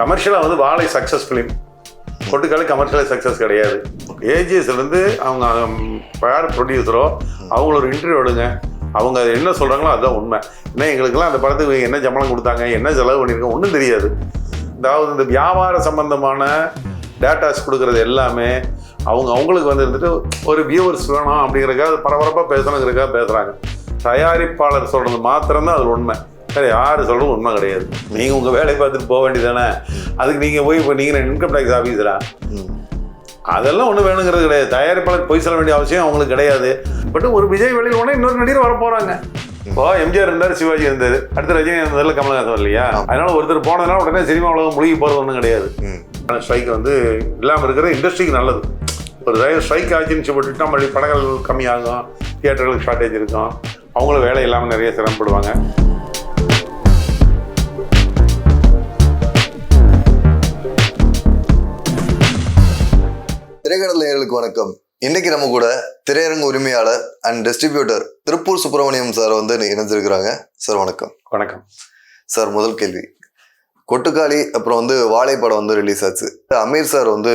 கமர்ஷியலாக வந்து Vaazhai success film கொட்டுக்காலி கமர்ஷியலாக சக்ஸஸ் கிடையாது. ஏஜிஎஸ்லேருந்து அவங்க யார் ப்ரொடியூசரோ அவங்கள ஒரு இன்டர்வியூ எடுங்க. அவங்க அது என்ன சொல்கிறாங்களோ அதுதான் உண்மை. ஏன்னா எங்களுக்கெல்லாம் அந்த படத்துக்கு என்ன சம்பளம் கொடுத்தாங்க என்ன செலவு பண்ணியிருக்கோம் ஒன்றும் தெரியாது. அதாவது இந்த வியாபார சம்பந்தமான டேட்டாஸ் கொடுக்குறது எல்லாமே அவங்க அவங்களுக்கு வந்து இருந்துட்டு ஒரு வியூவர்ஸ் வேணும் அப்படிங்கிறக்காக பரபரப்பாக பேசணுங்கிறக்காக பேசுகிறாங்க தயாரிப்பாளர் சொல்கிறது மாத்திரம்தான் அது உண்மை. வேறு யார் சொல்கிறதும் உண்மை கிடையாது. நீங்கள் உங்கள் வேலையை பார்த்துட்டு போக வேண்டியதானே அதுக்கு நீங்கள் போய் இப்போ நீங்கள் இன்கம் டேக்ஸ் ஆஃபீஸரா. அதெல்லாம் ஒன்றும் வேணுங்கிறது கிடையாது. தயாரிப்பாளர் போய் சொல்ல வேண்டிய அவசியம் அவங்களுக்கு கிடையாது. பட் ஒரு விஜய் வெளியில் போனால் இன்னொரு நடிகர் வர போகிறாங்க இப்போ எம்ஜிஆர் இருந்தார் சிவாஜி இருந்தது அடுத்து ரஜினி இருந்ததில்ல கமலஹாசன் இல்லையா அதனால ஒருத்தர் போனதுனால உடனே சினிமா உலகம் முழுகி போகிறது ஒன்றும் கிடையாது. ம். ஸ்ட்ரைக் வந்து இல்லாமல் இருக்கிற இண்டஸ்ட்ரிக்கு நல்லது. ஒரு ஸ்ட்ரைக் ஆச்சுன்னு சொல்லிட்டு நம்ம படங்கள் கம்மியாகும் தியேட்டர்களுக்கு ஷார்ட்டேஜ் இருக்கும். அவங்களும் வேலை இல்லாமல் நிறைய சிரமப்படுவாங்க. திரைக்கடல் நேயர்களுக்கு வணக்கம். இன்னைக்கு நம்ம கூட திரையரங்கு உரிமையாளர் and distributor Tiruppur Subramaniam sir வந்து இணைஞ்சிருக்கிறாங்க சார் வணக்கம். வணக்கம். சார் முதல் கேள்வி. கொட்டுக்காளி அப்புறம் வந்து வாழை படம் வந்து ரிலீஸ் ஆச்சு. அமீர் சார் வந்து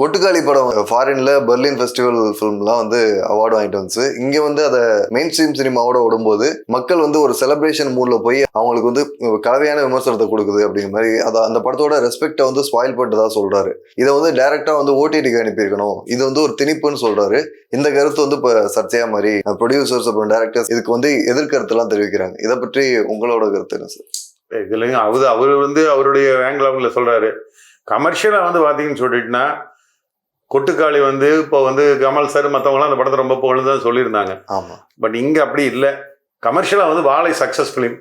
கொட்டுக்காளி படம் ஃபாரின்ல பெர்லின் ஃபெஸ்டிவல் ஃபிலிம்லாம் வந்து அவார்டு வாங்கிட்டு வந்துச்சு. இங்க வந்து அதை மெயின் ஸ்ட்ரீம் சினிமாவோட விடும்போது மக்கள் வந்து ஒரு செலிப்ரேஷன் மூட்ல போய் அவங்களுக்கு வந்து கலவையான விமர்சனத்தை கொடுக்குது அப்படிங்கிற மாதிரி அதை அந்த படத்தோட ரெஸ்பெக்டை வந்து ஸ்பாயில் தான் சொல்றாரு. இதை வந்து டைரக்டா வந்து ஓடிடிக்கு அனுப்பியிருக்கணும். இது வந்து ஒரு திணிப்புன்னு சொல்றாரு. இந்த கருத்து வந்து இப்போ சர்ச்சையா மாதிரி ப்ரொடியூசர்ஸ் அப்புறம் டேரக்டர்ஸ் இதுக்கு வந்து எதிர்கருத்துலாம் தெரிவிக்கிறாங்க. இதை பற்றி உங்களோட கருத்து என்ன சார் இதுலையும் அவர் அவர் வந்து அவருடைய ஆங்கிலவில் சொல்கிறாரு கமர்ஷியலாக வந்து பார்த்தீங்கன்னு சொல்லிட்டுனா கொட்டுக்காளி வந்து இப்போ வந்து கமல் சார் மற்றவங்களாம் அந்த படத்தை ரொம்ப புகழ்ந்து தான் சொல்லியிருந்தாங்க. ஆமா. பட் இங்கே அப்படி இல்லை. கமர்ஷியலாக வந்து வாழை சக்ஸஸ் ஃபிலிம்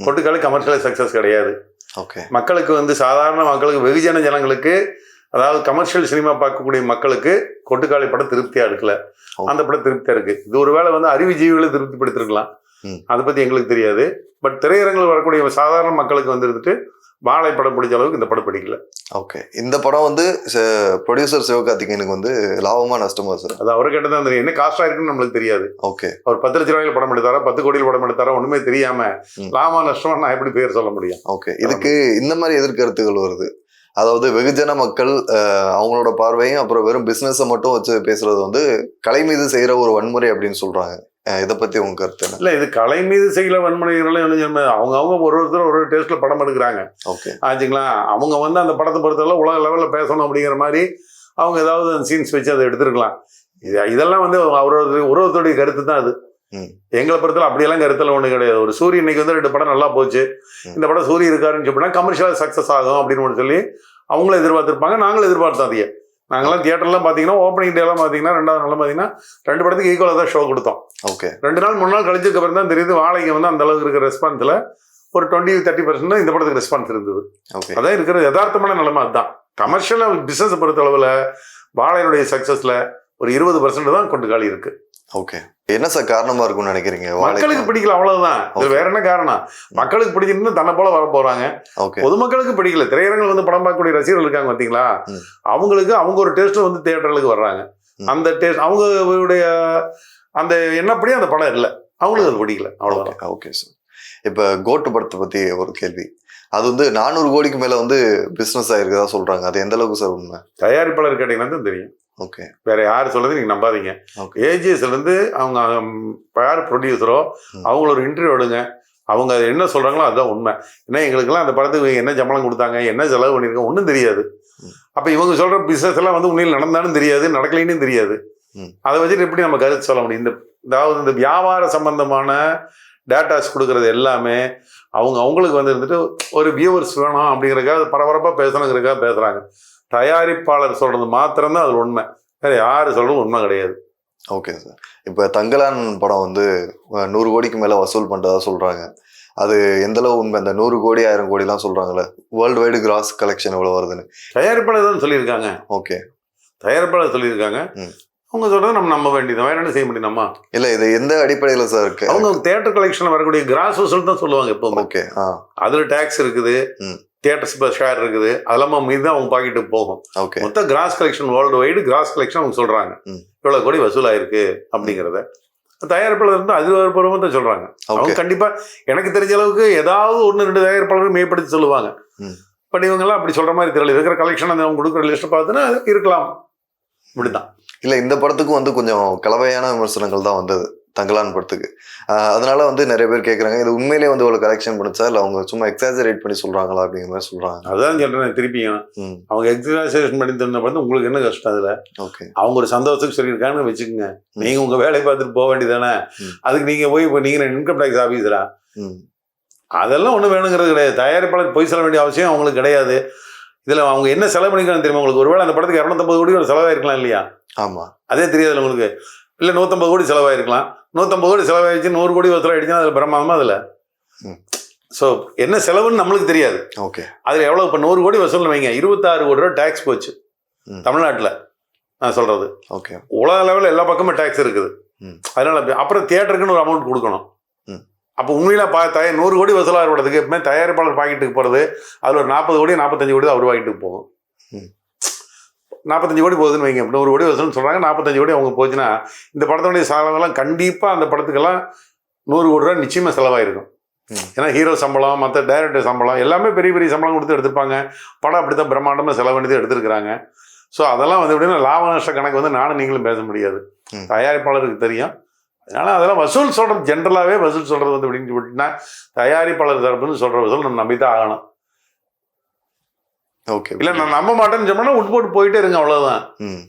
கொட்டுக்காலி கமர்ஷியலாக சக்ஸஸ் கிடையாது. ஓகே. மக்களுக்கு வந்து சாதாரண மக்களுக்கு வெகுஜன ஜனங்களுக்கு அதாவது கமர்ஷியல் சினிமா பார்க்கக்கூடிய மக்களுக்கு கொட்டுக்காளி படம் திருப்தியாக எடுக்கல ஓ. அந்த படம் திருப்தியாக இருக்கு. இது ஒருவேளை வந்து அறிவுஜீவிகளை திருப்திப்படுத்திருக்கலாம். ம். அதை பற்றி எங்களுக்கு தெரியாது. பட் திரையரங்கில் வரக்கூடிய சாதாரண மக்களுக்கு வந்து இருந்துட்டு வாழை படம் பிடிச்ச அளவுக்கு இந்த படம் பிடிக்கல. ஓகே இந்த படம் வந்து ப்ரொடியூசர் சிவகார்த்திகேயனுக்கு வந்து லாபமா நஷ்டமா சார்? அது அவரை கேட்டு தான் தெரியும். என்ன காஸ்டாக இருக்குன்னு நம்மளுக்கு தெரியாது. ஓகே அவர் பத்து லட்ச ரூபாயில் படம் எடுத்தாரா பத்து கோடியில் படம் எடுத்தாரா ஒன்றுமே தெரியாம ம். லாபம் நஷ்டம் நான் எப்படி பேர் சொல்ல முடியும்? ஓகே இதுக்கு இந்த மாதிரி எதிர்கருத்துகள் வருது. அதாவது வெகுஜன மக்கள் அவங்களோட பார்வையும் அப்புறம் வெறும் பிசினஸை மட்டும் வச்சு பேசுறது வந்து கலை மீது செய்யற ஒரு வன்முறை அப்படின்னு சொல்றாங்க. அஹ், இதை பத்தி உங்க கருத்து என்ன? இல்லை இது கலை மீது செய்யல வன்முறைகளும் அவங்க அவங்க ஒரு ஒருத்தர் ஒரு ஒரு டேஸ்ட்ல படம் எடுக்கிறாங்க. ஓகே. ஆச்சுங்களா? அவங்க வந்து அந்த படத்தை பொறுத்தவரை உலக லெவலில் பேசணும் அப்படிங்கிற மாதிரி அவங்க ஏதாவது அந்த சீன்ஸ் வச்சு அதை எடுத்துருக்கலாம். இது இதெல்லாம் வந்து அவரோட ஒரு ஒருத்தருடைய கருத்து தான் அது. எங்களை பொறுத்தவரை அப்படியெல்லாம் கருத்தில் ஒன்றும் கிடையாது. ஒரு சூரிய இன்னைக்கு வந்து ரெண்டு படம் நல்லா போச்சு. இந்த படம் சூரிய இருக்காருன்னு சொன்னா கமர்ஷியலாக சக்ஸஸ் ஆகும் அப்படின்னு ஒன்று சொல்லி அவங்களும் எதிர்பார்த்திருப்பாங்க. நாங்களும் எதிர்பார்த்தோம் அதையே. நாங்களாம் தியேட்டர்லாம் பார்த்தீங்கன்னா ஓப்பனிங் டேலாம் பார்த்தீங்கன்னா ரெண்டாவது நாள் பார்த்தீங்கன்னா ரெண்டு படத்துக்கு ஈக்குவலாக தான் ஷோ கொடுத்தோம். ஓகே ரெண்டு நாள் மூணு நாள் கழிச்சதுக்கு அப்புறம் தான் தெரியுது வாழைக்கு வந்து அந்த அளவுக்கு இருக்கிற ரெஸ்பான்ஸில் ஒரு டுவெண்ட்டி தேர்ட்டி பர்சன்ட் தான் இந்த படத்துக்கு ரெஸ்பான்ஸ் இருந்தது. ஓகே அதான் இருக்கிற யதார்த்தமான நிலைமை அதுதான். கமர்ஷியலாக பிஸ்னஸ் பொறுத்த அளவில் வாழையினுடைய சக்ஸஸில் ஒரு இருபது பர்சன்ட் தான் கொண்டு காலி இருக்கு. ஓகே என்ன சார் காரணமா இருக்கும்னு நினைக்கிறீங்க? மக்களுக்கு பிடிக்கல அவ்வளவுதான். இது. வேற என்ன காரணம்? மக்களுக்கு பிடிச்சிருந்து தன்னை போல வர போறாங்க. பொதுமக்களுக்கு பிடிக்கல. திரையரங்கில் வந்து படம் பார்க்கக்கூடிய ரசிகர்கள் இருக்காங்க பார்த்தீங்களா. அவங்களுக்கு அவங்க ஒரு டேஸ்ட்ல வந்து தியேட்டர்களுக்கு வர்றாங்க. அந்த டேஸ்ட் அவங்களுடைய அந்த என்னப்படி அந்த படம் இல்லை. அவங்களுக்கு அது பிடிக்கல. அவ்வளவுதான். ஓகே ஓகே சார் இப்போ கோட்டு படத்தை பத்தி ஒரு கேள்வி. அது வந்து நானூறு கோடிக்கு மேல வந்து பிசினஸ் ஆயிருக்கதா சொல்றாங்க. அது எந்த அளவுக்கு சார் உண்மை? தயாரிப்பாளர் கேட்டீங்கன்னா தான் தெரியும். ஓகே வேற யார் சொல்றது நீங்க நம்பாதீங்க. ஏஜிஎஸ்ல இருந்து அவங்க யார் ப்ரொடியூசரோ. அவங்கள ஒரு இன்டர்வியூ எடுங்க. அவங்க அது என்ன சொல்றாங்களோ அதுதான் உண்மை. ஏன்னா எங்களுக்கெல்லாம் அந்த படத்துக்கு என்ன சம்பளம் கொடுத்தாங்க என்ன செலவு பண்ணியிருக்கோம் ஒன்றும் தெரியாது. அப்ப இவங்க சொல்ற பிசினஸ் எல்லாம் வந்து உண்மையில் நடந்தாலும் தெரியாது நடக்கலைன்னு தெரியாது. அதை வச்சுட்டு எப்படி நம்ம கருத்து சொல்ல முடியும்? இந்த அதாவது இந்த வியாபார சம்பந்தமான டேட்டாஸ் கொடுக்கறது எல்லாமே அவங்க அவங்களுக்கு வந்து இருந்துட்டு ஒரு வியூவர்ஸ் வேணும் அப்படிங்கிறக்காக பரபரப்பாக பேசணுங்கிறக்காக பேசுறாங்க. தயாரிப்பாளர் சொல்றது மாத்திரம்தான் அது உண்மை. வேற யார் சொல்றதும் உண்மை கிடையாது. ஓகே சார் இப்போ தங்கலான் படம் வந்து நூறு கோடிக்கு மேல வசூல் பண்றதா சொல்றாங்க. அது எந்த அளவு உண்மை? இந்த நூறு கோடி ஆயிரம் கோடிலாம் சொல்றாங்கல்ல. வேர்ல்டு வைடு கிராஸ் கலெக்ஷன் எவ்வளவு வருதுன்னு. தயாரிப்பாளர் தான் சொல்லியிருக்காங்க. ஓகே தயாரிப்பாளர் சொல்லியிருக்காங்க. ம். அவங்க சொல்றதை நம்ம நம்ப வேண்டியது. வேற என்ன செய்ய முடியும் நம்ம இல்ல இது எந்த அடிப்படையில சார் இருக்கு? அவங்க தேட்டர் கலெக்ஷன்ல வரக்கூடிய கிராஸ் வசூல் தான் சொல்லுவாங்க எப்பவுமே. Okay ah. அதுல டாக்ஸ் இருக்குது. தியேட்டர்ஸ் ஷேர் இருக்குது. அதெல்லாம் மீது தான் அவங்க பாக்கெட்டுக்கு போகும். ஓகே மொத்த gross collection world wide gross collection அவங்க சொல்றாங்க. ம். இவ்வளவு கோடி வசூலாயிருக்கு அப்படிங்கிறத. தயாரிப்பாளர் இருந்து அது ஒரு பருவத்தை சொல்றாங்க. அவங்க ஓகே கண்டிப்பா எனக்கு தெரிஞ்ச அளவுக்கு ஏதாவது ஒன்று ரெண்டு தயாரிப்பாளர்கள் மேம்படுத்தி சொல்லுவாங்க. பட் இவங்கெல்லாம் அப்படி சொல்ற மாதிரி தெரியல. இருக்கிற கலெக்ஷன் அந்த அவங்க கொடுக்குற லிஸ்ட்டை பார்த்துன்னா இருக்கலாம். இப்படிதான் இல்ல இந்த படத்துக்கும் வந்து கொஞ்சம் கலவையான விமர்சனங்கள் தான் வந்தது. தங்கலான் படத்துக்கு அதனால வந்து நிறைய பேர் கேக்குறாங்க இது உண்மையிலேயே வந்து ஒரு கலெக்ஷன் பண்ணுச்சா இல்ல அவங்க சும்மா எக்ஸாஜரேட் பண்ணி சொல்றாங்களா அப்படிங்கிற மாதிரி சொல்றாங்க. அதுதான் சொல்றேன் திருப்பியும் அவங்க எக்ஸசைசேஷன் பண்ணி தந்த பார்த்து உங்களுக்கு என்ன கஷ்டம் அதுல? ஓகே. அவங்க ஒரு சந்தோஷத்துக்கு சொல்லியிருக்காங்கன்னு வச்சுக்கோங்க. நீங்க உங்க வேலையை பார்த்துட்டு போக வேண்டியதானே. அதுக்கு நீங்க போய் இப்போ நீங்க இன்கம் டேக்ஸ் ஆஃபீஸரா அதெல்லாம் ஒன்றும் வேணுங்கிறது கிடையாது. தயாரிப்பாளர் போய் செல்ல வேண்டிய அவசியம் அவங்களுக்கு கிடையாது. இதுல அவங்க என்ன செலவு பண்ணிக்கிறாங்க தெரியுமா உங்களுக்கு? ஒருவேளை அந்த படத்துக்கு இரநூத்தம்பது கோடி ஒரு செலவாயிருக்கலாம் இல்லையா? ஆமா. அதே தெரியாது உங்களுக்கு. இல்லை நூற்றம்பது கோடி செலவாயிருக்கலாம். நூற்றம்பது கோடி செலவாயிருச்சு நூறு கோடி ஒரு செலவாயிடுச்சுன்னா அதில் பிரமாதமா அதில். ஸோ என்ன செலவுன்னு நம்மளுக்கு தெரியாது. ஓகே. அதில் எவ்வளோ இப்போ நூறு கோடி வசூல் வைங்க. இருபத்தாறு கோடி ரூபா டேக்ஸ் போச்சு. ம். தமிழ்நாட்டில் நான் சொல்றது. ஓகே. உலக லெவலில் எல்லா பக்கமும் டேக்ஸ் இருக்குது. ம். அதனால அப்புறம் தியேட்டருக்குன்னு ஒரு அமௌண்ட் கொடுக்கணும். ம். அப்போ உண்மையில பா தய நூறு கோடி வசூலாக படத்துக்கு எப்பவுமே தயாரிப்பாளர் பாக்கெட்டுக்கு போகிறது அதில் ஒரு நாற்பது கோடி நாற்பத்தஞ்சு கோடி தான் அவர் பாக்கெட்டுக்கு போகும். ம். நாற்பத்தஞ்சு கோடி போகுதுன்னு வைங்க. நூறு கோடி வசூல்னு சொல்கிறாங்க நாற்பத்தஞ்சு கோடி அவங்க போச்சுன்னா இந்த படத்தினுடைய செலவெல்லாம் கண்டிப்பாக அந்த படத்துக்கெல்லாம் நூறு கோடி ரூபா நிச்சயமாக செலவாயிருக்கும். ஏன்னா ஹீரோ சம்பளம் மற்ற டைரக்டர் சம்பளம் எல்லாமே பெரிய பெரிய சம்பளம் கொடுத்து எடுத்திருப்பாங்க. படம் அப்படி தான் பிரம்மாண்டமாக செலவு பண்ணி எடுத்திருக்கிறாங்க. ஸோ அதெல்லாம் வந்து எப்படின்னா லாப நஷ்ட கணக்கு வந்து நானும் நீங்களும் பேச முடியாது. தயாரிப்பாளருக்கு தெரியும். அதனால அதெல்லாம் வசூல் சொல்றது ஜென்ரலாகவே வசூல் சொல்றது வந்து எப்படின்னு சொல்லிட்டுனா தயாரிப்பாளர் தரப்புன்னு சொல்ற வசூல் நம்ம நம்பி தான் ஆகணும். ஓகே இல்லை நான் நம்ப மாட்டேன்னு சொன்னா விட்டு போட்டு போயிட்டே இருங்க அவ்வளவுதான். ம்.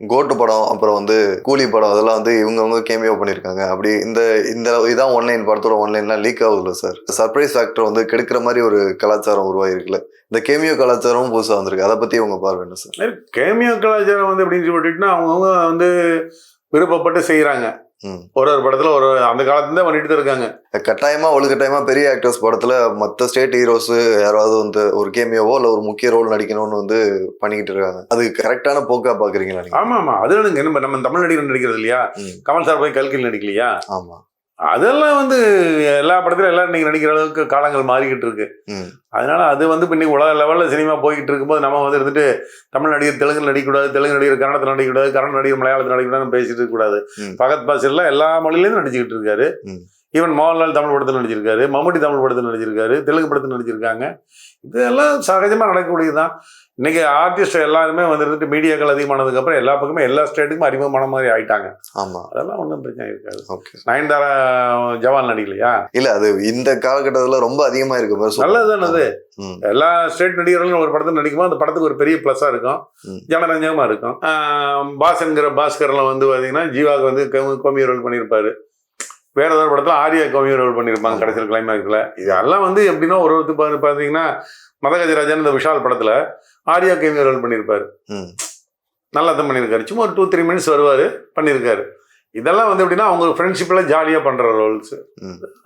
கோட்டு படம் அப்புறம் வந்து கூலி படம் அதெல்லாம் வந்து இவங்கவங்க கேமியோ பண்ணியிருக்காங்க அப்படி இந்த இந்த இதான் ஒன்லைன் படத்தோட ஒன்லைன்லாம் லீக் ஆகுதுல்ல சார் சர்ப்ரைஸ் ஃபேக்டர் வந்து கெடுக்கிற மாதிரி ஒரு கலாச்சாரம் உருவாயிருக்குல்ல இந்த கேமியோ கலாச்சாரமும் புதுசாக வந்திருக்கு. அதை பற்றி உங்க பார்வை என்ன சார் கேமியோ கலாச்சாரம் வந்து எப்படின்னு சொல்லிட்டுனா அவங்கவுங்க வந்து விருப்பப்பட்டு செய்கிறாங்க ஒரு ஒரு படத்துல ஒரு அந்த காலத்துல பண்ணிட்டு தான் இருக்காங்க. கட்டாயமா ஒழுக்கட்டாயமா பெரிய ஆக்டர்ஸ் படத்துல மற்ற ஸ்டேட் ஹீரோஸ் யாராவது வந்து ஒரு கேமியோவோ இல்ல ஒரு முக்கிய ரோல் நடிக்கணும்னு வந்து பண்ணிக்கிட்டு இருக்காங்க. அது கரெக்டான போக்கா பாக்குறீங்களா ஆமா ஆமா அது நம்ம நம்ம தமிழ் நடிகர் நடிக்கிறது இல்லையா. கமல் சார் போய் கல்கில் நடிக்கலையா? ஆமா. அதெல்லாம் வந்து எல்லா படத்துலையும் எல்லாரும் இன்னைக்கு நடிக்கிற அளவுக்கு காலங்கள் மாறிக்கிட்டு இருக்கு அதனால அது வந்து இப்போ இன்னைக்கு உலக லெவலில் சினிமா போய்கிட்டு இருக்கும்போது நம்ம வந்து இருந்துட்டு தமிழ் நடிகர் தெலுங்கு நடிக்கக்கூடாது தெலுங்கு நடிகர் கன்னடத்தில் நடிக்கக்கூடாது கன்னட நடிகர் மலையாளத்தில் நடிக்கக்கூடாது பேசிட்டு இருக்கக்கூடாது. பகத் பாசில்லாம் எல்லா மொழியிலேருந்து நடிச்சுக்கிட்டு இருக்காரு. ஈவன் மோகன்லால் தமிழ் படத்தில் நடிச்சிருக்காரு மம்முட்டி தமிழ் படத்தில் நடிச்சிருக்காரு தெலுங்கு படத்தில் நடிச்சிருக்காங்க. இதெல்லாம் சகஜமாக நடக்கக்கூடியதுதான். இன்னைக்கு ஆர்டிஸ்ட் எல்லாருமே வந்து இருந்துட்டு மீடியாக்கள் அதிகமானதுக்கு அப்புறம் எல்லா பக்கமே எல்லா ஸ்டேட்டுக்கும் அறிமுகமான மாதிரி ஆயிட்டாங்க. ஆமா. அதெல்லாம் ஒன்றும் பிரச்சனை இருக்காது. ஓகே. நயன்தாரா ஜவான் நடிக்கலையா? இல்ல அது இந்த காலகட்டத்துல ரொம்ப அதிகமா இருக்கு. நல்லது தானே அது எல்லா ஸ்டேட் நடிகர்களும் ஒரு படத்தில் நடிக்கும்போது அந்த படத்துக்கு ஒரு பெரிய ப்ளஸ்ஸாக இருக்கும். ஜனரஞ்சகமாக இருக்கும். பாஸ்ங்கிற பாஸ்கரில் வந்து பார்த்தீங்கன்னா ஜீவாவுக்கு வந்து கோ- கோமிய ரோல் பண்ணியிருப்பாரு. வேற ஏதாவது படத்தில் ஆர்யா கோமிய ரோல் பண்ணியிருப்பாங்க. கடைசியில் கிளைமேக்ஸில் இதெல்லாம் வந்து எப்படின்னா ஒரு ஒருத்தர் பாரு- பார்த்தீங்கன்னா மதகஜராஜன் இந்த விஷால் படத்தில் ஆர்யா கோமிய ரோல் பண்ணியிருப்பாரு. நல்லா தான் பண்ணியிருக்காரு. சும்மா ஒரு டூ த்ரீ மினிட்ஸ் வருவார் பண்ணியிருக்காரு. இதெல்லாம் வந்து எப்படின்னா அவங்க ஃப்ரெண்ட்ஷிப்பில் ஜாலியாக பண்ணுற ரோல்ஸ்.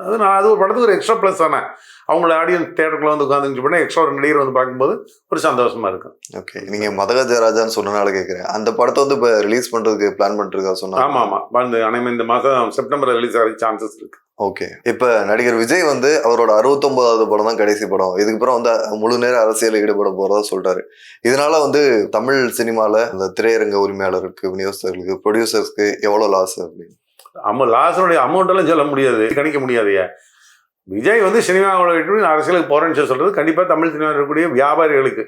அது நான் அது ஒரு படத்துக்கு ஒரு எக்ஸ்ட்ரா ப்ளஸ் தானே. அவங்கள ஆடியன்ஸ் தேட்டருக்குள்ள வந்து உட்காந்துச்சு பண்ணால் எக்ஸ்ட்ரா ஒரு நடிகர் வந்து பார்க்கும்போது ஒரு சந்தோஷமா இருக்கும். ஓகே நீங்க மதகஜ ராஜான்னு சொன்னனால கேக்குறேன். அந்த படத்தை வந்து இப்ப ரிலீஸ் பண்றதுக்கு பிளான் பண்ணிருக்கா சொன்னா? ஆமாம். ஆமாம் வந்து அனைமே இந்த மாதம் செப்டம்பர் ரிலீஸ் ஆகிறதுக்கு சான்சஸ் இருக்கு. ஓகே. இப்ப நடிகர் விஜய் வந்து அவரோட அறுபத்தொன்பதாவது படம் தான் கடைசி படம். இதுக்கப்புறம் வந்து முழு நேர அரசியல் ஈடுபட போறதா சொல்றாரு. இதனால வந்து தமிழ் சினிமால இந்த திரையரங்க உரிமையாளருக்கு விநியோகஸ்தர்களுக்கு ப்ரொடியூசர்ஸ்க்கு எவ்வளவு லாஸ் அப்படின்னு? அம்ம லாஸனுடைய அமௌண்ட் எல்லாம் சொல்ல முடியாது. கணிக்க முடியாதுயா விஜய் வந்து சினிமாவில் விட்டு அரசியலுக்கு போறேன்னு சொல்றது கண்டிப்பா தமிழ் சினிமாவில் இருக்கக்கூடிய வியாபாரிகளுக்கு.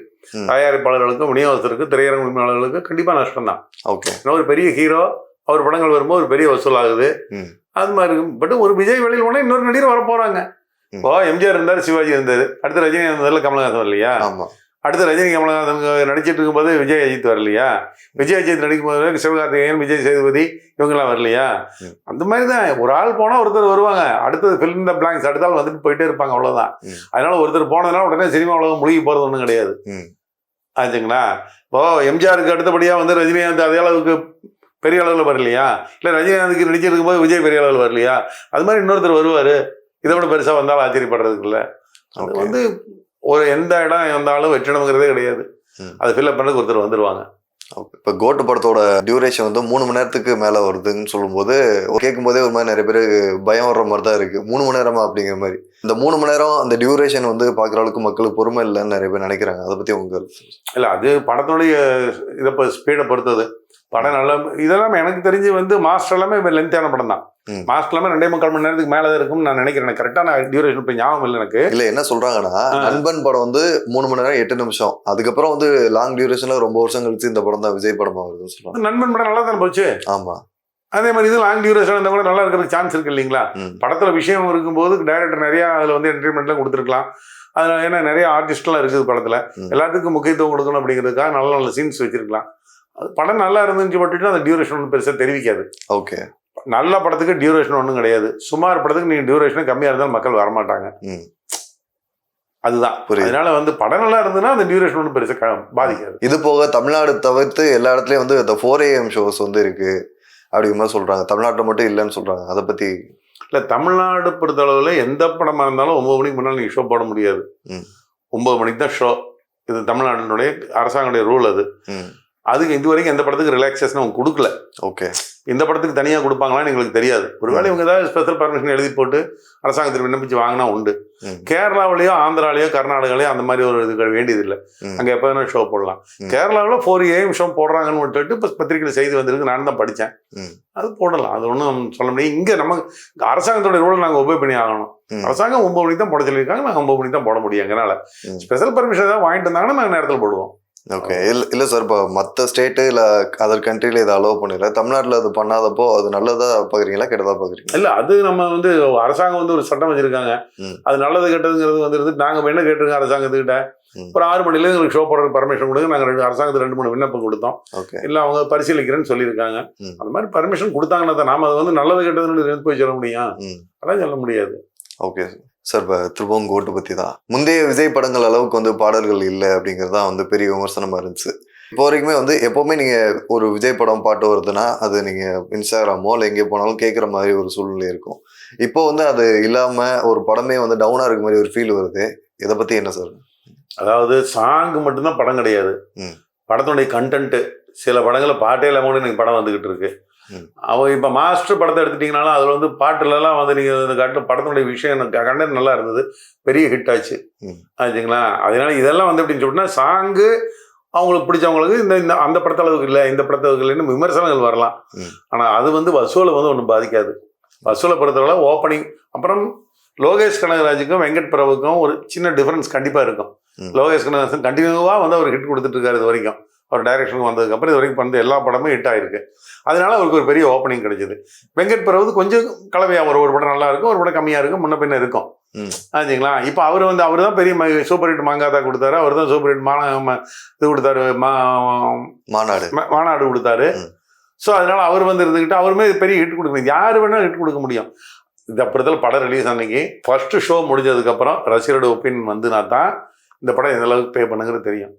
தயாரிப்பாளர்களுக்கும் விநியோகஸ்தருக்கும் திரையரங்க உரிமையாளர்களுக்கு கண்டிப்பா நஷ்டம் தான் ஓகே ஒரு பெரிய ஹீரோ அவர் படங்கள் வரும்போது ஒரு பெரிய வசூல் ஆகுது. அது மாதிரி இருக்கும். பட் ஒரு விஜய் வெளியில் போனால் இன்னொரு நடிகர் வர போறாங்க. இப்போ எம்ஜிஆர் இருந்தார் சிவாஜி இருந்தார். அடுத்து ரஜினி இருந்தார்ல கமலஹாசன் இல்லையா? ஆமா. அடுத்து ரஜினி கமலஹாசன் நடிச்சிட்டு இருக்கும்போது விஜய் அஜித் வரலையா விஜய் அஜித் நடிக்கும்போது சிவகார்த்திகேயன் விஜய் சேதுபதி இவங்கெல்லாம் வரலையா. அந்த மாதிரி தான். ஒரு ஆள் போனால் ஒருத்தர் வருவாங்க. அடுத்தது ஃபிலிம் த பிளாங்க்ஸ் அடுத்த ஆள் வந்துட்டு போயிட்டே இருப்பாங்க அவ்வளோதான். அதனால ஒருத்தர் போனதுனால உடனே சினிமா உலகம் முழுகி போகிறது ஒன்றும் கிடையாது. ஆச்சுங்களா? இப்போ எம்ஜிஆருக்கு அடுத்தபடியாக வந்து ரஜினிகாந்த் அதே அளவுக்கு பெரிய அளவில் வரலையா? இல்லை ரஜினிகாந்துக்கு நடிச்சிருக்கும் போது விஜய் பெரிய அளவில் வரலையா? அது மாதிரி இன்னொருத்தர் வருவார். இதை விட பெருசாக வந்தாலும் ஆச்சரியப்படுறதுக்கு இல்லை. அது வந்து ஒரு எந்த இடம் வந்தாலும் வெற்றிடம்ங்கிறதே கிடையாது. அதை ஃபில்அப் பண்ணதுக்கு ஒருத்தர் வந்துருவாங்க. ஓகே இப்போ கோட்டு படத்தோட டியூரேஷன் வந்து மூணு மணி நேரத்துக்கு மேலே வருதுன்னு சொல்லும்போது கேட்கும் போதே ஒரு மாதிரி நிறைய பேர் பயம் வர்ற மாதிரி தான் இருக்குது மூணு மணி நேரமா அப்படிங்கிற மாதிரி. இந்த மூணு மணி நேரம் அந்த டியூரேஷன் வந்து பார்க்குற அளவுக்கு மக்களுக்கு பொறுமை இல்லைன்னு நிறைய பேர் நினைக்கிறாங்க. அதை பற்றி உங்க இல்லை அது படத்தோடைய இதை இப்போ ஸ்பீடை பொறுத்தது. படம் நல்ல இதெல்லாம் எனக்கு தெரிஞ்சு வந்து மாஸ்டர் எல்லாமே இப்போ லென்த்தான படம் தான் ம். மாஸ்க் இல்லாம ரெண்டே முக்கால் மணி நேரத்துக்கு மேல இருக்கும்னு நான் நினைக்கிறேன். கரெக்டான டியூரேஷன் இப்போ ஞாபகம் இல்லை எனக்கு. இல்ல என்ன சொல்றாங்கன்னா நண்பன் படம் வந்து மூணு மணி நேரம் எட்டு நிமிஷம். அதுக்கப்புறம் வந்து லாங் டியூரேஷன்ல ரொம்ப வருஷம் கழிச்சு இந்த படம் தான் விஜய் படமா வருதுன்னு சொல்றாங்க. நண்பன் படம் நல்லா தானே போச்சு? ஆமா. அதே மாதிரி இது லாங் டியூரேஷன் இருந்தால் கூட நல்லா இருக்கிறதுக்கு சான்ஸ் இருக்கு இல்லைங்களா. படத்துல விஷயம் இருக்கும்போது டைரக்டர் நிறைய அதுல வந்து என்டர்டைன்மெண்ட்லாம் கொடுத்துருக்கலாம். அதுல ஏன்னா நிறைய ஆர்டிஸ்ட்லாம் இருக்குது படத்துல. எல்லாத்துக்கும் முக்கியத்துவம் கொடுக்கணும் அப்படிங்கிறதுக்காக நல்ல நல்ல சீன்ஸ் வச்சிருக்கலாம். படம் நல்லா இருந்துச்சு பட்டுட்டு அந்த டியூரேஷன் ஒன்றும் பெருசாக தெரிவிக்காது. ஓகே நல்ல படத்துக்கு டியூரேஷன் ஒன்றும் கிடையாது. சுமார் படத்துக்கு நீங்கள் டியூரேஷன் கம்மியாக இருந்தாலும் மக்கள் வரமாட்டாங்க. அதுதான். புரியுது. அதனால வந்து படம் நல்லா இருந்ததுன்னா அந்த டியூரேஷன் ஒன்றும் பெருசாக பாதிக்காது. இது போக தமிழ்நாடு தவிர்த்து எல்லா இடத்துலயும் வந்து இந்த ஃபோர் ஏஎம் ஷோஸ் வந்து இருக்கு. அப்படிங்கிற மாதிரி சொல்றாங்க. தமிழ்நாட்டில் மட்டும் இல்லைன்னு சொல்றாங்க. அதை பத்தி இல்லை தமிழ்நாடு பொறுத்தளவில் எந்த படமாக இருந்தாலும் ஒன்பது மணிக்கு முன்னால் நீங்கள் ஷோ போட முடியாது. ம். ஒன்பது மணிக்கு தான் ஷோ இது தமிழ்நாட்டினுடைய அரசாங்கனுடைய ரூல் அது. அதுக்கு இது வரைக்கும் எந்த படத்துக்கு ரிலாக்ஸேஷன் அவங்க கொடுக்கல. ஓகே. இந்த படத்துக்கு தனியாக கொடுப்பாங்களான்னு எங்களுக்கு தெரியாது. ஒருவேளை இவங்க ஏதாவது ஸ்பெஷல் பர்மிஷன் எழுதி போட்டு அரசாங்கத்தில் விண்ணப்பிச்சு வாங்கினா உண்டு. கேரளாவிலேயோ ஆந்திராலேயோ கர்நாடகாலேயோ அந்த மாதிரி ஒரு இது வேண்டியதில்லை. அங்கே எப்போ வேணால் ஷோ போடலாம். கேரளாவில் ஃபோர் ஏஎம் ஷோ போடுறாங்கன்னு விட்டுட்டு இப்போ பத்திரிகையில் செய்தி வந்திருக்கு. நான் தான் படித்தேன். அது போடலாம். அது ஒன்றும் சொல்ல முடியும் இங்கே நமக்கு அரசாங்கத்தோட ரூலை நாங்கள் ஒபே பண்ணி ஆகணும். அரசாங்கம் ஒன்பது மணிக்கு தான் போட சொல்லியிருக்காங்க. நாங்கள் ஒன்பது மணிக்கு தான் போட முடியும் எங்களால். ஸ்பெஷல் பர்மிஷன் ஏதாவது வாங்கிட்டு வந்தாங்கன்னா நாங்கள் நேரத்தில் போடுவோம். ஓகே இல்ல இல்ல சார் இப்போ மற்ற ஸ்டேட்டு இல்ல அதர் கண்ட்ரில இதை அலோவ் பண்ணல தமிழ்நாட்டுல அது பண்ணாதப்போ அது நல்லதா பாக்குறீங்களா கெட்டதா பாக்குறீங்களா? இல்ல அது நம்ம வந்து அரசாங்கம் வந்து ஒரு சட்டம் வச்சிருக்காங்க. அது நல்லது கெட்டதுங்கிறது வந்து இருந்து நாங்க என்ன கேட்டிருக்கோம் அரசாங்கத்துக்கிட்ட. ஒரு ஆறு மணில எங்களுக்கு ஷோ போடுறதுக்கு பர்மிஷன் கொடுங்க. நாங்க ரெண்டு அரசாங்கத்துக்கு ரெண்டு மூணு விண்ணப்பம் கொடுத்தோம். ஓகே இல்ல அவங்க பரிசீலிக்கிறேன்னு சொல்லியிருக்காங்க. அந்த மாதிரி பர்மிஷன் கொடுத்தாங்கன்னா தான் நாம அது வந்து நல்லது கெட்டதுன்னு போய் சொல்ல முடியும். அதான் சொல்ல முடியாது. ஓகே சார் இப்போ திரும்பவும் கோட்டு பத்தி தான் முந்தைய விஜய் படங்கள் அளவுக்கு வந்து பாடல்கள் இல்லை அப்படிங்கிறது தான் வந்து பெரிய விமர்சனமா இருந்துச்சு. இப்போ வரைக்குமே வந்து எப்பவுமே நீங்க ஒரு விஜய் படம் பாட்டு வருதுன்னா அது நீங்க இன்ஸ்டாகிராமோ இல்லை எங்கே போனாலும் கேட்குற மாதிரி ஒரு சூழ்நிலை இருக்கும். இப்போ வந்து அது இல்லாம ஒரு படமே வந்து டவுனா இருக்க மாதிரி ஒரு ஃபீல் வருது. இதை பத்தி என்ன சார்? அதாவது சாங் மட்டும்தான் படம் கிடையாது. ம். படத்தினுடைய கண்டென்ட் சில படங்களை பாட்டே இல்லாம கூட எனக்கு படம் வந்துகிட்டு இருக்கு. ம். அவன் இப்ப மாஸ்டர் படத்தை எடுத்துட்டீங்கனாலும் அதுல வந்து பாட்டுலலாம் வந்து நீங்க இந்த கட்டு படத்தினுடைய விஷயம் எனக்கு கண்டென்ட் நல்லா இருந்தது. பெரிய ஹிட் ஆச்சு. ஆச்சுங்களா? அதனால இதெல்லாம் வந்து எப்படின்னு சொன்னா சாங்கு அவங்களுக்கு பிடிச்சவங்களுக்கு இந்த இந்த அந்த படத்தளவுக்கு இல்லை இந்த படத்தளவுக்கு இல்லைன்னு விமர்சனங்கள் வரலாம். ம். ஆனா அது வந்து வசூலை வந்து ஒன்றும் பாதிக்காது. வசூலை பொறுத்தவரை ஓப்பனிங் அப்புறம் லோகேஷ் கனகராஜுக்கும் வெங்கட் பிரபுக்கும் ஒரு சின்ன டிஃபரன்ஸ் கண்டிப்பா இருக்கும். லோகேஷ் கனகராஜன் கண்டினியூவா வந்து அவர் ஹிட் கொடுத்துட்டு இருக்காரு இது வரைக்கும். அவர் டைரக்ஷனுக்கு வந்ததுக்கு அப்புறம் இது வரைக்கும் பண்ண எல்லா படமும் ஹிட் ஆயிருக்கு. அதனால அவருக்கு ஒரு பெரிய ஓப்பனிங் கிடைச்சது. வெங்கட் பிரபு கொஞ்சம் கலவையா ஒரு ஒரு படம் நல்லா இருக்கும் ஒரு படம் கம்மியா இருக்கும் முன்ன பின்ன இருக்கும். ஆச்சுங்களா இப்போ அவர் வந்து அவர் தான் பெரிய சூப்பர் ஹிட் மாங்காதா கொடுத்தாரு. அவர் தான் சூப்பர் ஹிட் மான ம- இது கொடுத்தாரு மா- மாநாடு. மாநாடு கொடுத்தாரு. ஸோ அதனால அவர் வந்து இருந்துக்கிட்டு அவருமே பெரிய ஹிட் கொடுக்கணும் யார் வேணாலும் ஹிட் கொடுக்க முடியும். இந்த அப்புறத்தில் படம் ரிலீஸ் அன்னைக்கு ஃபர்ஸ்ட் ஷோ முடிஞ்சதுக்கப்புறம் ரசிகரோட ஒப்பீனியன் வந்துனா தான் இந்த படம் எந்த அளவுக்கு பே பண்ணுங்கிறது தெரியும்.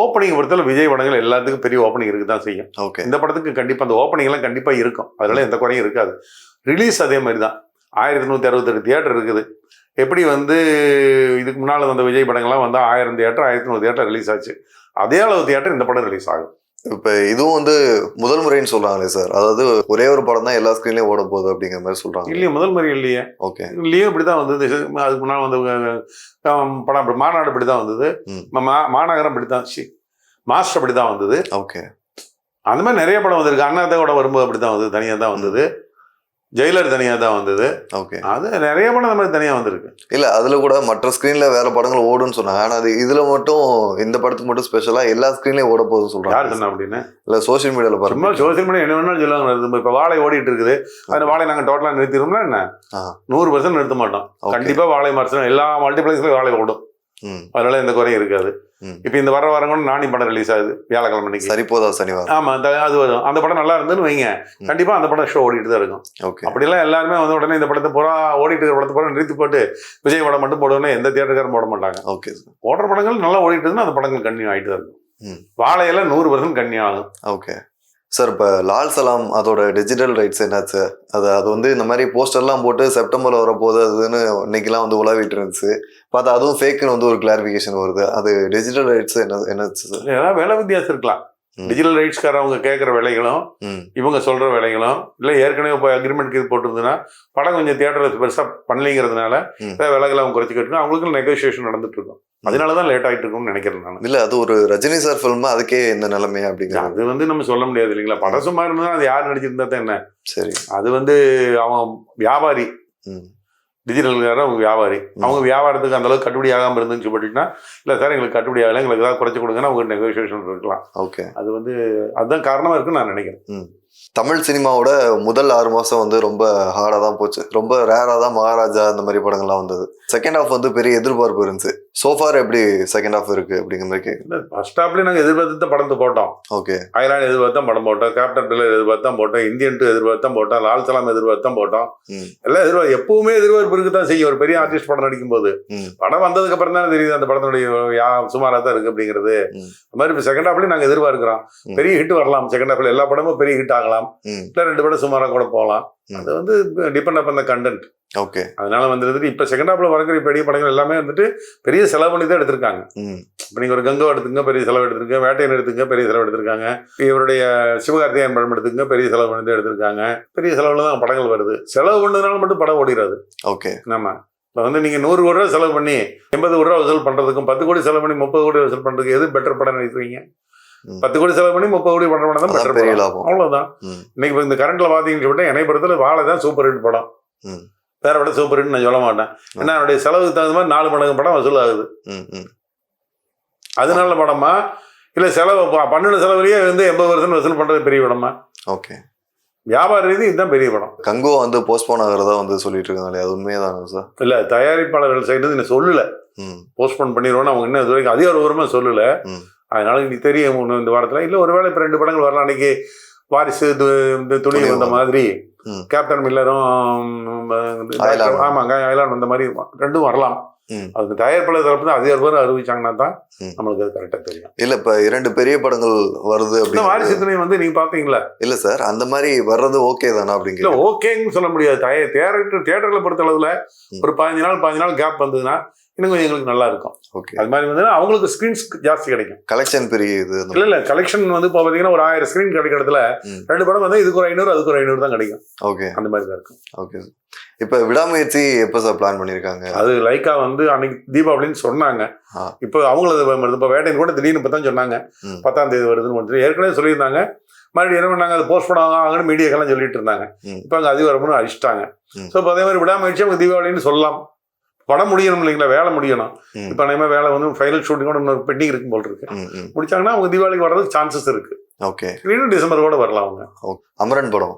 ஓப்பனிங் பொறுத்தவரை விஜய் படங்கள் எல்லாத்துக்கும் பெரிய ஓப்பனிங் இருக்கு தான் செய்யும். ஓகே இந்த படத்துக்கு கண்டிப்பாக அந்த ஓப்பனிங் எல்லாம் கண்டிப்பாக இருக்கும். அதனால எந்த குறையும் இருக்காது. ரிலீஸ் அதே மாதிரி தான் ஆயிரத்தி நூற்றி அறுபத்தெட்டு தியேட்டர் இருக்குது. எப்படி வந்து இதுக்கு முன்னால் வந்த விஜய் படங்கள்லாம் வந்து ஆயிரம் தியேட்டர் ஆயிரத்தி நூறு தியேட்டர் ரிலீஸ் ஆச்சு. அதே அளவு தியேட்டர் இந்த படம் ரிலீஸ் ஆகும். இப்போ இதுவும் வந்து முதல் முறைன்னு சொல்றாங்களே சார். அதாவது ஒரே ஒரு படம் தான் எல்லா ஸ்க்ரீன்லயும் ஓட போகுது அப்படிங்கிற மாதிரி சொல்றாங்க இல்லையே முதல் முறை இல்லையே. ஓகே. இல்லையே இப்படி தான் வந்தது. அதுக்கு முன்னால் வந்து படம் அப்படி மாநாடு இப்படி தான் வந்தது மாநகரம் இப்படி தான் சி மாஸ்டர் அப்படி தான் வந்தது. ஓகே. அந்த மாதிரி நிறைய படம் வந்திருக்கு. அண்ணாத்தோட வரும்போது அப்படி தான் வந்தது. தனியாக தான் வந்தது ஜெயிலர் தனியாக தான் வந்தது. ஓகே. அது நிறைய படம் அந்த மாதிரி தனியாக வந்திருக்கு. இல்ல அதுல கூட மற்ற ஸ்க்ரீன்ல வேற படங்கள் ஓடுன்னு சொன்னாங்க. ஆனா அது இதுல மட்டும் இந்த படத்துக்கு மட்டும் ஸ்பெஷலா எல்லா ஸ்க்ரீன்லயும் ஓட போகுதுன்னு யார் சொல்றாங்க சொன்னா அப்படின்னு? இல்ல சோஷியல் சும்மா பாருங்க. சோசியல் மீடியா என்ன வேணாலும் சொல்லுவாங்க. இப்போ வாழை ஓடிட்டு இருக்குது. அந்த வாழை நாங்கள் டோட்டலாக நிறுத்திடுவோம்னா என்ன. நூறு பர்சன்ட் நிறுத்த மாட்டோம். ஓகே. கண்டிப்பா வாழை மரசனம் எல்லா மல்டிப்ளெக்ஸ்லையும் வாழை ஓடும். ம். அதனால எந்த குறையும் இருக்காது. இப்போ இந்த வர வாரம் கூட நானி படம் ரிலீஸ் ஆகுது. வியாழக்கிழமை அன்னைக்கு. சரி போதா சனிவாரம்? ஆமா அந்த அது வரும். அந்த படம் நல்லா இருந்துன்னு வைங்க. கண்டிப்பா அந்த படம் ஷோ ஓடிட்டு தான் இருக்கும். ஓகே. அப்படிலாம் எல்லாருமே வந்து உடனே இந்த படத்தை பூரா ஓடிட்டு இருக்கிற படத்தை பூரா நிறுத்தி போட்டு விஜய் படம் மட்டும் போடுவோம்னா எந்த தியேட்டருக்காரும் போட மாட்டாங்க. ஓகே ஓடுற படங்கள் நல்லா ஓடிட்டு இருக்குன்னா அந்த படங்கள் கன்னியூ ஆயிட்டு தான் இருக்கும். வாழையெல்லாம் நூறு பர்சன்ட் கன்னியூ ஆகும். ஓகே. சார் இப்போ லால் சலாம் அதோட டிஜிட்டல் ரைட்ஸ் என்னாச்சு? அது அது வந்து இந்த மாதிரி போஸ்டர்லாம் போட்டு செப்டம்பர்ல வரப்போகுது அதுன்னு இன்னைக்கெல்லாம் வந்து உலாவிட்டு இருந்துச்சு. பார்த்தா அதுவும் ஃபேக்குன்னு வந்து ஒரு கிளாரிஃபிகேஷன் வருது. அது டிஜிட்டல் ரைட்ஸ் என்ன சார் ஏதாவது வேலை வித்தியாசம் இருக்கலாம். டிஜிட்டல் ரைட்ஸ்காரவங்க கேட்குற விலைகளும் இவங்க சொல்ற விலைகளும் இல்லை ஏற்கனவே இப்போ அக்ரிமெண்ட் இது போட்டிருந்ததுன்னா படம் கொஞ்சம் தியேட்டரில் பெருசாக பண்ணலைங்கிறதுனால. விலைகளை அவங்க குறைச்சிக்கிட்டு அவங்களுக்கும் நெகோசியேஷன் நடந்துட்டு இருக்கும் அதனால தான் லேட் ஆகிட்டு இருக்கும்னு நினைக்கிறேன் நான். இல்ல அது ஒரு ரஜினி சார் ஃபில்ம் அதுக்கே இந்த நிலைமை அப்படிங்கிறது. அது வந்து நம்ம சொல்ல முடியாது இல்லைங்களா? படம் சும்மா இருந்தா அது யார் நடிச்சிருந்தா தான் என்ன? சரி. அது வந்து அவன் வியாபாரி. டிஜிட்டல்காரர் அவங்க வியாபாரி. அவங்க வியாபாரத்துக்கு அந்த அளவுக்கு கட்டுப்படி ஆகாமல் இருந்துச்சு போட்டுட்டா இல்லை சார் எங்களுக்கு கட்டுப்படி ஆகலை. எங்களுக்கு ஏதாவது குறைச்சி கொடுங்கன்னா அவங்க நெகோசியேஷன் இருக்கலாம். ஓகே. அது வந்து அதுதான் காரணமா இருக்குன்னு நான் நினைக்கிறேன். தமிழ் சினிமாவோட முதல் ஆறு மாசம் வந்து ரொம்ப ஹார்டா தான் போச்சு. ரொம்ப ரேரா தான் மகாராஜா அந்த மாதிரி படங்கள்லாம் வந்தது. செகண்ட் ஹாஃப் வந்து பெரிய எதிர்பார்ப்பு இருந்துச்சு. சோஃபார் எப்படி செகண்ட் ஹாஃப் இருக்கு அப்படிங்கிற மாதிரி கேட்கு ஃபர்ஸ்ட் ஸ்டாப்லேயே நாங்கள் எதிர்பார்த்து தான் படத்தை போட்டோம். ஓகே அயலான் எதிர்பார்த்து தான் படம் போட்டோம். கேப்டன் பில்லர் எதிர்பார்த்து தான் போட்டோம். இந்தியன் டூ எதிர்பார்த்து தான் போட்டோம். லால் சலாம் எதிர்பார்த்து தான் போட்டோம். எல்லாம் எதிர்பார்ப்பு எப்பவுமே எதிர்பார்ப்பு இருக்கு தான் செய்யும். ஒரு பெரிய ஆர்டிஸ்ட் படம் நடிக்கும்போது. ம். படம் வந்ததுக்கு அப்புறம் தானே தெரியுது அந்த படத்தினுடைய யா- சுமாரா தான் இருக்கு அப்படிங்கிறது. அது மாதிரி செகண்ட் ஹாஃப்லேயும் நாங்கள் எதிர்பார்க்கிறோம். பெரிய ஹிட் வரலாம். செகண்ட் ஹாஃப்ல எல்லா படமும் பெரிய ஹிட் ஆகலாம். இல்லை ரெண்டு படம் சுமாராக கூட போகலாம். அது வந்து டிபெண்ட் அப் அந்த கண்டென்ட் ஓகே அதனால வந்துட்டு இப்போ செகண்ட் ஹாஃப்ல வரக்கூடிய பெரிய படங்கள் எல்லாமே வந்துட்டு பெரிய செலவு பண்ணி தான் எடுத்திருக்காங்க இப்போ நீங்கள் ஒரு கங்கோ எடுத்துங்க பெரிய செலவு எடுத்திருக்கீங்க. வேட்டையன் எடுத்துங்க பெரிய செலவு எடுத்திருக்காங்க. இவருடைய சிவகார்த்திகேயன் படம் எடுத்துங்க பெரிய செலவு பண்ணி தான் எடுத்திருக்காங்க. பெரிய செலவுல தான் படங்கள் வருது. செலவு பண்ணதுனால மட்டும் படம் ஓடிடாது ஓகே நம்ம இப்போ வந்து நீங்கள் நூறு கோடி ரூபா செலவு பண்ணி எண்பது கோடி ரூபா வசூல் பண்ணுறதுக்கும் பத்து கோடி செலவு பண்ணி முப்பது கோடி வசூல் பண்ணுறதுக்கு எது பெட்டர் படம் நினைக்கிறீங்க. பத்து கோடி செலவு பண்ணி முப்பது கோடி பண்ணுற படம் தான் பெட்டர் லாபம். அவ்வளோதான் இன்னைக்கு இந்த கரண்ட்ல பார்த்தீங்கன்னு சொல்லிட்டு என்னை பொறுத்தவரை வாழை தான் சூப்பர் ஹிட் படம். வேற படம் சூப்பர் ஹிட் நான் சொல்ல மாட்டேன். ஏன்னா என்னுடைய செலவுக்கு தகுந்த மாதிரி நாலு மடங்கு படம் வசூல் ஆகுது அதனால படமா? இல்ல செலவு பன்னெண்டு செலவுலயே வந்து எண்பது வருஷம் வசூல் பண்றது பெரிய படமா? ஓகே. வியாபார ரீதி இதுதான் பெரிய படம். கங்கோ வந்து போஸ்ட்போன் ஆகிறதா வந்து சொல்லிட்டு இருக்காங்களே அது உண்மையதானா சார் இல்ல தயாரிப்பாளர்கள் சைடு இன்னும் சொல்லல. போஸ்ட்போன் பண்ணிடுவோம்னு அவங்க இன்னும் இது வரைக்கும் அதிகாரபூர்வமா சொல்லல. அதனால இன்னைக்கு தெரியும் இன்னும் இந்த வாரத்துல இல்ல ஒருவேளை இப்ப ரெண்டு படங்கள் வரலாம் அன்னைக்கு வாரிசு இந்த துணி வந்த. மாதிரி. கேப்டன் மில்லரும். ஆமாங்க அயலான் வந்த மாதிரி ரெண்டும் வரலாம். அதுக்கு தயாரிப்பாளர் தரப்பு தான் அதிகாரபூர்வம் அறிவிச்சாங்கன்னா தான். நம்மளுக்கு அது கரெக்டா தெரியும் இல்ல இப்ப இரண்டு பெரிய படங்கள் வருது இந்த வாரிசு அப்படின்னு துணை வந்து நீங்க பாத்தீங்களா இல்ல சார் அந்த மாதிரி வர்றது ஓகே தானா அப்படிங்கிற ஓகேன்னு சொல்ல முடியாது தய- தியேட்டர் தியேட்டர்ல பொறுத்த அளவுல. ஒரு பதினஞ்சு நாள் பதினஞ்சு நாள் கேப் வந்ததுன்னா இன்னும் கொஞ்சம் எங்களுக்கு நல்லா இருக்கும் ஓகே. அது மாதிரி வந்து அவங்களுக்கு ஸ்கிரீன்ஸ் ஜாஸ்தி கிடைக்கும். கலெக்ஷன் பெரிய இது இல்ல இல்ல கலெக்ஷன் வந்து இப்போ பாத்தீங்கன்னா ஒரு ஆயிரம் ஸ்கிரீன் கிடைக்கிற இடத்துல ம். ரெண்டு படம் வந்து இதுக்கு ஒரு ஐநூறு அதுக்கு ஒரு ஐநூறு தான் கிடைக்கும். ஓகே. அந்த மாதிரி தான் இருக்கும். ஓகே. இப்ப விடாமுயற்சி எப்ப சார் பிளான் பண்ணிருக்காங்க? அது லைக்கா வந்து அன்னைக்கு தீபாவளின்னு சொன்னாங்க. இப்போ அவங்களது இப்போ வேட்டையன் கூட திடீர்னு இப்போ தான் சொன்னாங்க. பத்தாம் தேதி வருதுன்னு ஏற்கனவே சொல்லியிருந்தாங்க. மறுபடியும் என்ன பண்ணாங்க? அது போஸ்ட் பண்ணாங்கன்னு மீடியாக்கெல்லாம் சொல்லிட்டு இருந்தாங்க. இப்போ அங்கே அதிகாரம்னு அடிச்சிட்டாங்க ம். ஸோ இப்போ அதே மாதிரி விடாமயிடுச்சு அவங்க தீபாவளின்னு சொல்லலாம். படம் முடியணும் இல்லைங்களா? வேலை முடியணும். இப்போ நம்ம வேலை வந்து ஃபைனல் ஷூட்டிங் கூட இன்னொரு பெண்டிங் இருக்கும் போல் இருக்கு. முடிச்சாங்கன்னா அவங்க தீபாவளிக்கு வர்றதுக்கு சான்சஸ் இருக்கு. ஓகே. இன்னும் டிசம்பர் கூட வரலாம் அவங்க. அமரன் படம்.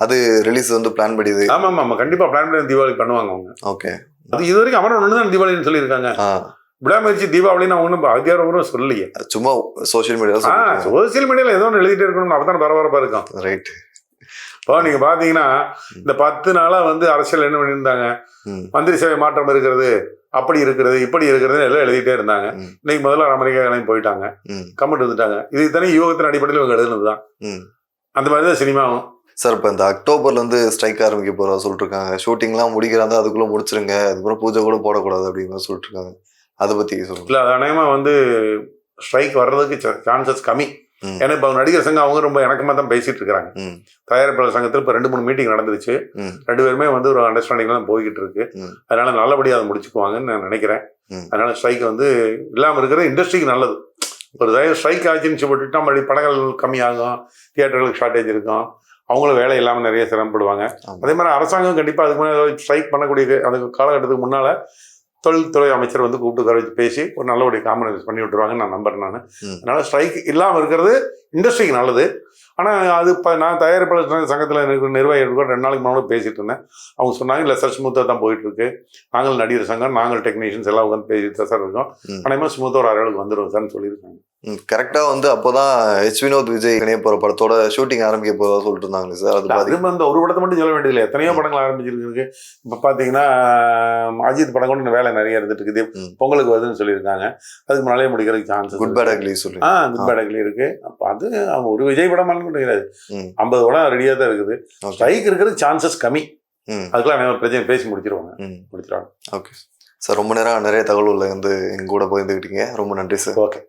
அது ரிலீஸ் வந்து பிளான் படிது ஆமா ஆமா ஆமா. கண்டிப்பா பிளான் பண்ணி தீபாவளி பண்ணுவாங்க அவங்க. ஓகே. அது இது வரைக்கும் அமரன் ஒன்று தான் தீபாவளின்னு சொல்லியிருக்காங்க. ஆ. விடாமயிடுச்சு தீபாவளின்னு அவங்க ஒன்றும் அதிகாரப்பூர்வம் சொல்லலையே. சும்மா சோஷியல் ஆ மீடியா சோசியல் மீடியால ஏதோ ஒன்று எழுதிட்டே இருக்கணும் அப்பதான் பரபரப்பா இருக்கும். ரைட் இப்போ நீங்க பாத்தீங்கன்னா இந்த பத்து நாளா வந்து அரசியல் என்ன பண்ணியிருந்தாங்க? மந்திரி சேவை மாற்றம் இருக்கிறது அப்படி இருக்கிறது இப்படி இருக்கிறது எல்லாம் எழுதிட்டே இருந்தாங்க. இன்னைக்கு முதல்ல அமெரிக்கா கிளம்பி போயிட்டாங்க கமெண்ட் இருந்துட்டாங்க. இது இத்தனை யூகத்தின் அடிப்படையில் இவங்க எழுதுனது தான். அந்த மாதிரி தான் சினிமாவும் சார் இப்போ இந்த அக்டோபர்ல இருந்து ஸ்ட்ரைக் ஆரம்பிக்க போறதா சொல்லிட்டு இருக்காங்க ஷூட்டிங்லாம் முடிக்கிறாங்க அதுக்குள்ள முடிச்சிருங்க. அதுக்கப்புறம் பூஜை கூட போடக்கூடாது மாதிரி சொல்லிட்டு இருக்காங்க அதை பத்தி சொல்லுங்க. இல்லை அது அநேகமா வந்து ஸ்ட்ரைக் வர்றதுக்கு சான்சஸ் கம்மி. ஏன்னா இப்போ நடிகர் சங்கம் அவங்க ரொம்ப இணக்கமாக தான் பேசிட்டு இருக்கிறாங்க. தயாரிப்பாளர் சங்கத்தில் இப்போ ரெண்டு மூணு மீட்டிங் நடந்துருச்சு. ரெண்டு பேருமே வந்து ஒரு அண்டர்ஸ்டாண்டிங் தான் போய்கிட்டு இருக்கு. அதனால நல்லபடியாக அதை முடிச்சுக்குவாங்கன்னு நான் நினைக்கிறேன். அதனால ஸ்ட்ரைக் வந்து இல்லாமல் இருக்கிறது இண்டஸ்ட்ரிக்கு நல்லது. ஒரு தயவு ஸ்ட்ரைக் ஆச்சுன்னு போட்டுட்டா மறுபடியும் படங்கள் கம்மியாகும் தியேட்டர்களுக்கு ஷார்ட்டேஜ் இருக்கும். அவங்களும் வேலை இல்லாமல் நிறைய சிரமப்படுவாங்க. அதே மாதிரி அரசாங்கம் கண்டிப்பாக அதுக்கு முன்னாடி ஸ்ட்ரைக் பண்ணக்கூடிய அந்த காலகட்டத்துக்கு முன்னால் தொழில்துறை அமைச்சர் வந்து கூப்பிட்டு வச்சு பேசி ஒரு நல்லபடிய காம்பனைஸ் பண்ணி விட்டுருவாங்கன்னு நான் நம்புறேன் நான். அதனால ஸ்ட்ரைக் இல்லாமல் இருக்கிறது இண்டஸ்ட்ரிக்கு நல்லது. ஆனால் அது இப்போ நான் தயாரிப்பாளர் சங்கத்தில் எனக்கு நிர்வாகிகள் கூட ரெண்டு நாளைக்கு முன்னாடி பேசிட்டு இருந்தேன். அவங்க சொன்னாங்க இல்லை சார் ஸ்மூத்தாக தான் போயிட்டு இருக்கு நாங்கள் நடிகர் சங்கம் நாங்கள் டெக்னீஷியன்ஸ் எல்லாம் உட்காந்து பேசிட்டு தான் சார் இருக்கோம். ஆனால் ஸ்மூத்தாக ஒரு அரைவலுக்கு வந்துடும் சார்னு சொல்லியிருக்காங்க. கரெக்டாக வந்து அப்போதான் ஹெச் வினோத் விஜய் இணைய போகிற படத்தோட ஷூட்டிங் ஆரம்பிக்க போகிறதா சொல்லிட்டு இருந்தாங்களே சார் அது இல்ல, பாதி அது வந்து ஒரு படத்தை மட்டும் சொல்ல வேண்டியதில்லை. எத்தனையோ படங்கள் ஆரம்பிச்சிருக்கு இப்போ பார்த்தீங்கன்னா அஜித் படம் கூட வேலை நிறைய இருந்துட்டு இருக்குது. பொங்கலுக்கு வருதுன்னு சொல்லியிருக்காங்க. அதுக்கு முன்னாலே முடிக்கிறதுக்கு சான்சஸ் குட் பேட் அக்லி சொல்லி ஆ குட் பேட் அக்லி இருக்கு. அப்போ அது அவங்க ஒரு விஜய் படம் கிடையாது. ஐம்பது படம் ரெடியாக தான் இருக்குது. ஸ்ட்ரைக் இருக்கிறது சான்சஸ் கம்மி. அதுக்கெல்லாம் பிரச்சனை பேசி முடிச்சிருவாங்க. முடிச்சிருவாங்க. ஓகே சார் ரொம்ப நேரம் நிறைய தகவல்களை வந்து எங்க கூட பகிர்ந்துக்கிட்டீங்க ரொம்ப நன்றி சார் ஓகே